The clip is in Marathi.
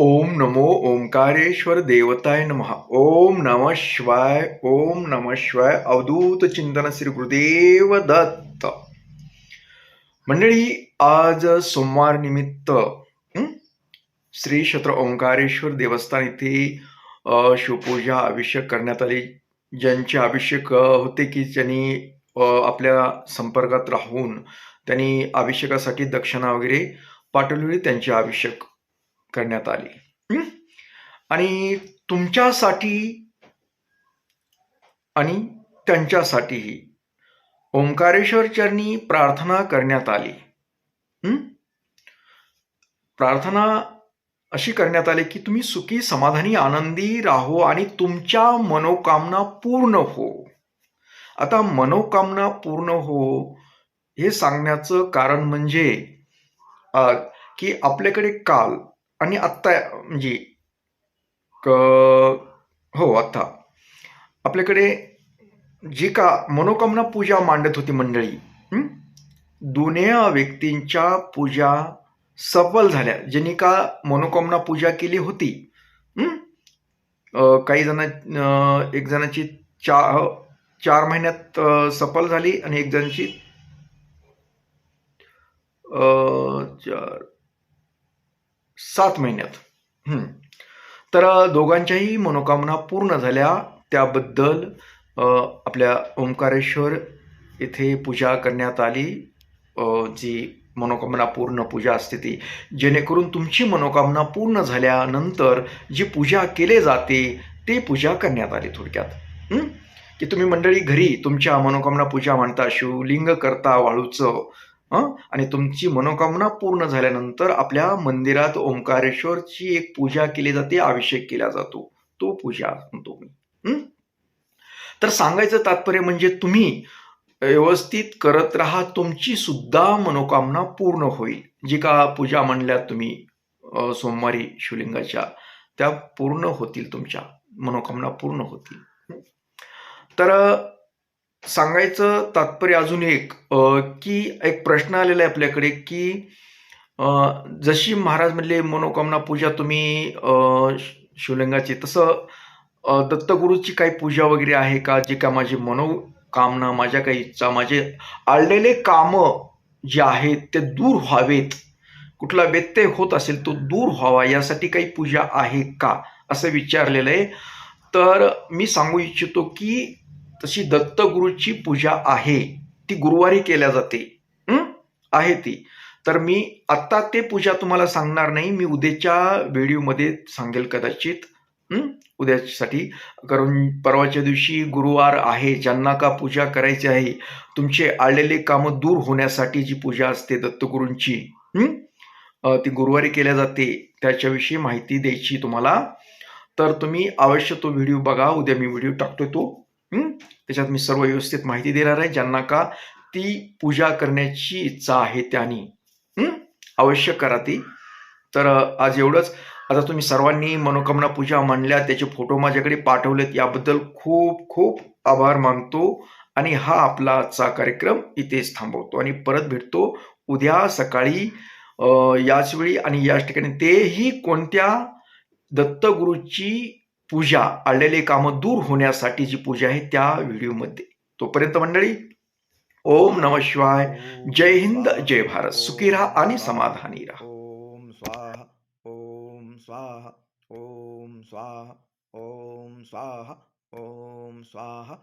ओम नमो ओंकारेश्वर देवताय नमः। ओम नम शिवाय ओम नम शिवाय अवधूत चिंतन श्री गुरुदेव दत्त। मंडळी आज सोमवार निमित्त श्री क्षेत्र ओंकारेश्वर देवस्थान इथे शिवपूजा अभिषेक करण्यात आली. ज्यांचे अभिषेक होते की ज्यांनी आपल्या संपर्कात राहून त्यांनी अभिषेकासाठी दक्षिणा वगैरे पाठवलेली त्यांचे अभिषेक. करण्यात आली. आणि तुमच्यासाठी आणि त्यांच्यासाठीही ओंकारेश्वर चरणी प्रार्थना करण्यात आली. प्रार्थना अशी करण्यात आली की तुम्ही सुखी समाधानी आनंदी राहो आणि तुमच्या मनोकामना पूर्ण हो. आता मनोकामना पूर्ण हो हे सांगण्याचं कारण म्हणजे की आपल्याकडे काल आणि आत्ता म्हणजे क- हो आत्ता आपल्याकडे जी का मनोकामना पूजा मांडत होती मंडळी हं? व्यक्तींच्या पूजा सफल झाल्या ज्यांनी का मनोकामना पूजा केली होती काही जण एक जणाची चार हो, चार महिन्यात सफल झाली आणि एक जणांची चार सात महिन्यात. तर दोघांच्याही मनोकामना पूर्ण झाल्या. त्याबद्दल आपल्या ओंकारेश्वर येथे पूजा करण्यात आली. जी मनोकामना पूर्ण पूजा असते ती. जेणेकरून तुमची मनोकामना पूर्ण झाल्यानंतर जी पूजा केली जाते ते पूजा करण्यात आली थोडक्यात. की तुम्ही मंडळी घरी तुमच्या मनोकामना पूजा मांडता शिवलिंग करता वाळूचं आणि तुमची मनोकामना पूर्ण झाल्यानंतर आपल्या मंदिरात ओंकारेश्वरची एक पूजा केली जाते अभिषेक केला जातो. तो पूजा म्हणतो मी. तर सांगायचं तात्पर्य म्हणजे तुम्ही व्यवस्थित करत राहा तुमची सुद्धा मनोकामना पूर्ण होईल. जी का पूजा म्हणल्यात तुम्ही सोमवारी शिवलिंगाच्या त्या पूर्ण होतील तुमच्या. मनोकामना पूर्ण होतील. तर सांगायचं तात्पर्य अजून एक की एक प्रश्न आलेला आहे आपल्याकडे की जशी महाराज म्हणले मनोकामना पूजा तुम्ही शिवलिंगाची तसं दत्तगुरूची काही पूजा वगैरे आहे का? जे का माझी मनोकामना माझ्या काही इच्छा माझे आळलेले कामं जे आहेत ते दूर व्हावेत. कुठला व्यत्यय होत असेल तो दूर व्हावा यासाठी काही पूजा आहे का? असं विचारलेलं आहे. तर मी सांगू इच्छितो की तशी दत्तगुरूची पूजा आहे. ती गुरुवारी केल्या जाते. आहे ती. तर मी आत्ता ते पूजा तुम्हाला सांगणार नाही. मी उद्याच्या व्हिडिओमध्ये सांगेल कदाचित. उद्यासाठी. कारण परवाच्या दिवशी गुरुवार आहे. ज्यांना का पूजा करायची आहे तुमचे आलेले कामं दूर होण्यासाठी जी पूजा असते दत्तगुरूंची ती गुरुवारी केल्या जाते. त्याच्याविषयी माहिती द्यायची तुम्हाला. तर तुम्ही अवश्य तो व्हिडिओ बघा. उद्या मी व्हिडिओ टाकतोय तो. त्याच्यात मी सर्व व्यवस्थित माहिती देणार आहे. ज्यांना का ती पूजा करण्याची इच्छा आहे त्यांनी. आवश्यक अवश्य करा ती. तर आज एवढंच. आता तुम्ही सर्वांनी मनोकामना पूजा मांडल्या. त्याचे फोटो माझ्याकडे पाठवलेत. याबद्दल खूप खूप आभार मानतो आणि हा आपला आजचा कार्यक्रम इथेच थांबवतो. आणि परत भेटतो उद्या सकाळी याचवेळी याच वेळी आणि याच ठिकाणी. तेही कोणत्या दत्तगुरूची पूजा आलेले कामं दूर होण्यासाठी जी पूजा आहे त्या व्हिडिओमध्ये. तोपर्यंत मंडळी ओम नम शिवाय. जय हिंद जय भारत. सुखी राहा आणि समाधानी राहा. ओम स्वाहा. ओम स्वाहा. ओम स्वाहा. ओम स्वाहा. ओम स्वाहा.